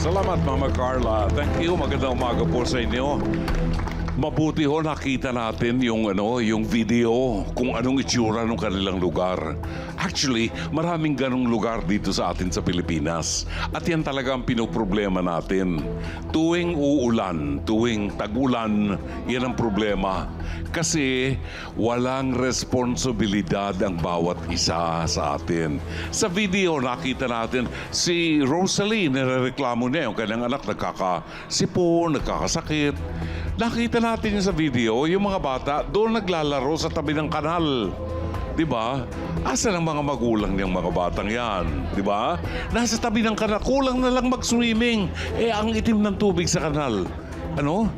Salamat, Mama Carla. Thank you. Magandang umaga po sa inyo. Mabuti ho nakita natin yung ano, yung video kung anong itsura ng kanilang lugar. Actually, maraming ganong lugar dito sa atin sa Pilipinas. At yan talaga ang pinoproblema natin. Tuwing uulan, tuwing tagulan, yan ang problema. Kasi walang responsibilidad ang bawat isa sa atin. Sa video nakita natin si Rosalie nirereklamo niya yung kanyang anak nagkakasipon, nagkakasakit. Nakita natin sa video, yung mga bata doon naglalaro sa tabi ng kanal. Di ba? Asan ang mga magulang niyang mga batang yan? Di ba? Nasa tabi ng kanal. Kulang na lang mag-swimming. Eh, ang itim ng tubig sa kanal. Ano?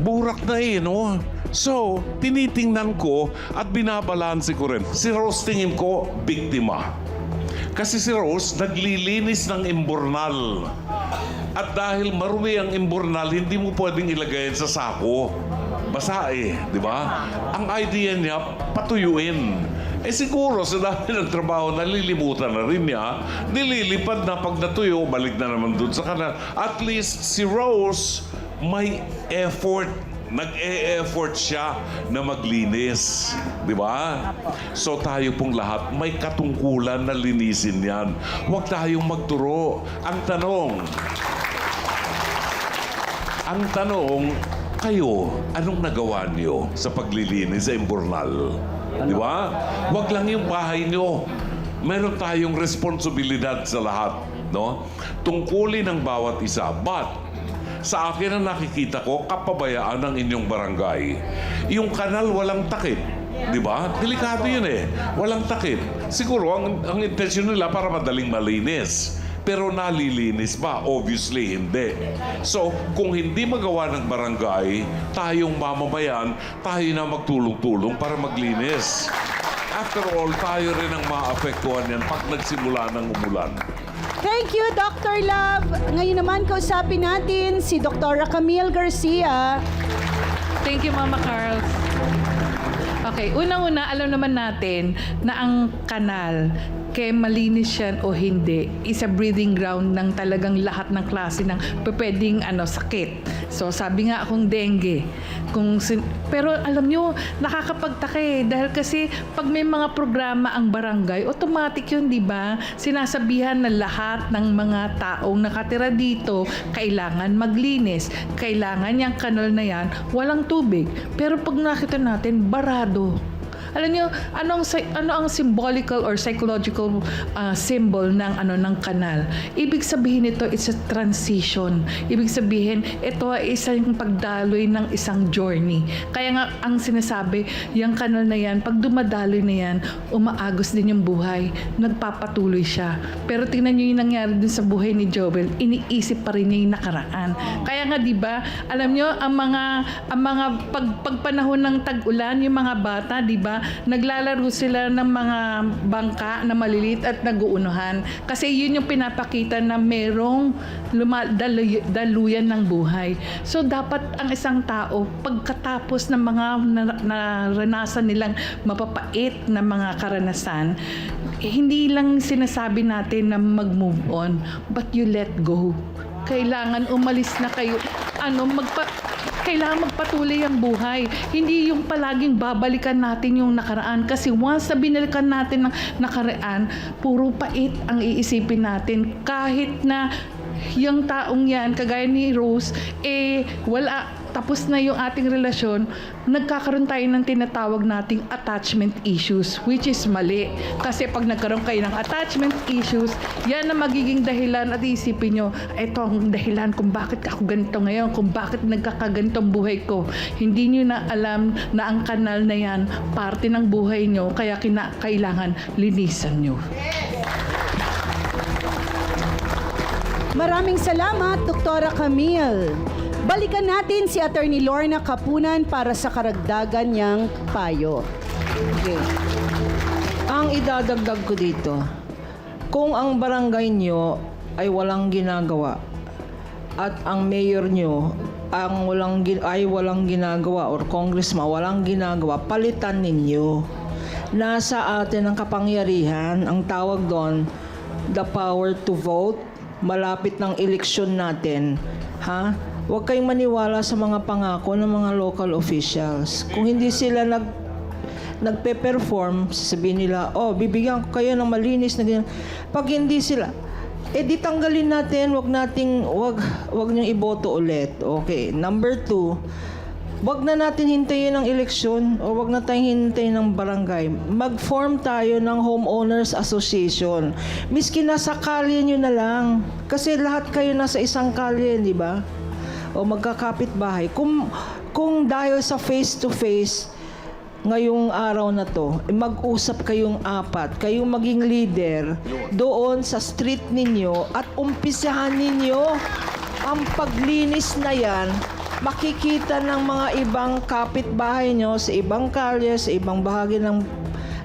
Burak na eh, no? So, tinitingnan ko at binabalanse ko rin. Si Rose tingin ko, biktima. Kasi si Rose naglilinis ng imbornal. At dahil marumi ang imbornal, hindi mo pwedeng ilagay yan sa sako. Basa eh, di ba? Ang idea niya, patuyuin. Eh siguro sa dami ng trabaho, nalilimutan na rin niya. Nililipad na pag natuyo, balik na naman dun sa kanal. At least si Rose, may effort nag-e-effort siya na maglinis. Di ba? So tayo pong lahat, may katungkulan na linisin yan. Huwag tayong magturo. Ang tanong, ang tanong, kayo, anong nagawa niyo sa paglilinis sa Imbornal? Di ba? Huwag lang yung bahay niyo. Meron tayong responsibilidad sa lahat, no? Tungkulin ng bawat isa. But, sa akin ang nakikita ko, kapabayaan ng inyong barangay. Yung kanal walang takip. Di ba? Delikado yun eh. Walang takip. Siguro, ang, ang intensyon nila para madaling malinis. Pero nalilinis ba? Obviously, hindi. So, kung hindi magawa ng barangay, tayong mamamayan, tayo na magtulong-tulong para maglinis. After all, tayo rin ang maapektuhan yan pag nagsimula ng umulan. Thank you, Dr. Love. Ngayon naman kausapin natin si Dr. Camille Garcia. Thank you, Mama Carl. Okay, unang-una, alam naman natin na ang kanal, kaya malinis yan o hindi, is a breeding ground ng talagang lahat ng klase ng pwedeng ano, sakit. So, sabi nga akong dengue. Kung sin- pero alam nyo, nakakapagtaka eh. Dahil kasi pag may mga programa ang barangay, automatic yun, di ba? Sinasabihan na lahat ng mga taong nakatira dito, kailangan maglinis. Kailangan yung kanal na yan, walang tubig. Pero pag nakita natin, barado. Oh. Alam niyo, anong ano ang symbolical or psychological uh, symbol ng ano ng kanal? Ibig sabihin nito it's a transition. Ibig sabihin ito ay isang pagdaloy ng isang journey. Kaya nga ang sinasabi, yung kanal na yan, pag dumadaloy na yan, umaagos din yung buhay. Nagpapatuloy siya. Pero tingnan niyo yung nangyari din sa buhay ni Joel, iniisip pa rin niya yung nakaraan. Kaya nga 'di ba, alam niyo ang mga ang mga pag, pagpanahon ng tag-ulan, yung mga bata, 'di ba, naglalaro sila ng mga bangka na maliliit at naguunuhan. Kasi yun yung pinapakita na merong luma, daluy- daluyan ng buhay. So dapat ang isang tao pagkatapos ng mga na- naranasan nilang mapapait na mga karanasan, hindi lang sinasabi natin na mag-move on, but you let go. Kailangan umalis na kayo. Ano, magpa kailangan magpatuloy ang buhay. Hindi yung palaging babalikan natin yung nakaraan. Kasi once na binalikan natin ng nakaraan, puro pait ang iisipin natin. Kahit na yung taong yan, kagaya ni Rose, eh, wala, tapos na yung ating relasyon, nagkakaroon tayo ng tinatawag nating attachment issues, which is mali. Kasi pag nagkaroon kayo ng attachment issues, yan ang magiging dahilan at isipin nyo, ito ang dahilan kung bakit ako ganito ngayon, kung bakit nagkakaganitong buhay ko. Hindi nyo na alam na ang kanal na yan, parte ng buhay nyo, kaya kina kailangan linisan nyo. Maraming salamat, Dr. Camille. Balikan natin si Attorney Lorna Kapunan para sa karagdagan niyang payo. Okay. Ang idadagdag ko dito, kung ang barangay nyo ay walang ginagawa at ang mayor nyo ang walang ay walang ginagawa or congressman walang ginagawa, palitan ninyo. Nasa atin ang kapangyarihan, ang tawag doon, the power to vote malapit ng eleksyon natin, ha? Huwag kayong maniwala sa mga pangako ng mga local officials. Kung hindi sila nag nagpe-perform, sasabihin nila, oh, bibigyan ko kayo ng malinis na ganyan. Pag hindi sila, eh di tanggalin natin, wag nating, wag, wag niyong iboto ulit. Okay, number two, wag na natin hintayin ng eleksyon o wag na tayong hintayin ng barangay. Mag-form tayo ng homeowners association. Miski nasa kalye nyo na lang. Kasi lahat kayo nasa isang kalye, di ba? O magkakapit bahay. Kung, kung dahil sa face-to-face, ngayong araw na to, mag-usap kayong apat, kayong maging leader doon sa street ninyo at umpisahan ninyo ang paglinis na yan, makikita ng mga ibang kapitbahay nyo sa ibang kalye, sa ibang bahagi ng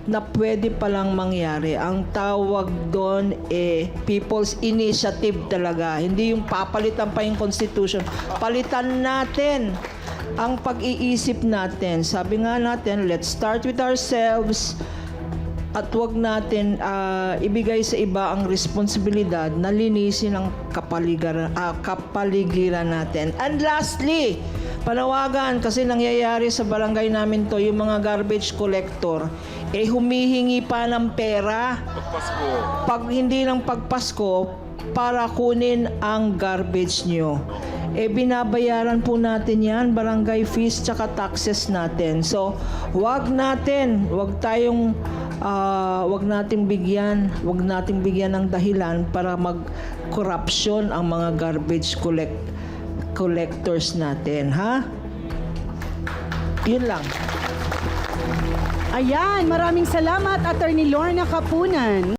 na pwede palang mangyari. Ang tawag doon eh people's initiative talaga. Hindi yung papalitan pa yung constitution. Palitan natin ang pag-iisip natin. Sabi nga natin, let's start with ourselves at wag natin ah, ibigay sa iba ang responsibilidad na linisin ang kapaligiran, ah, kapaligiran natin. And lastly, panawagan kasi nangyayari sa barangay namin to, yung mga garbage collector, eh humihingi pa ng pera Pagpasko. pag hindi lang pagpasko para kunin ang garbage nyo. Eh binabayaran po natin yan, barangay fees tsaka taxes natin. So, wag natin, wag tayong ah, wag nating bigyan, wag nating bigyan ng dahilan para mag-corruption ang mga garbage collect collectors natin, ha? Yun lang. Ayan, maraming salamat Attorney Lorna Kapunan.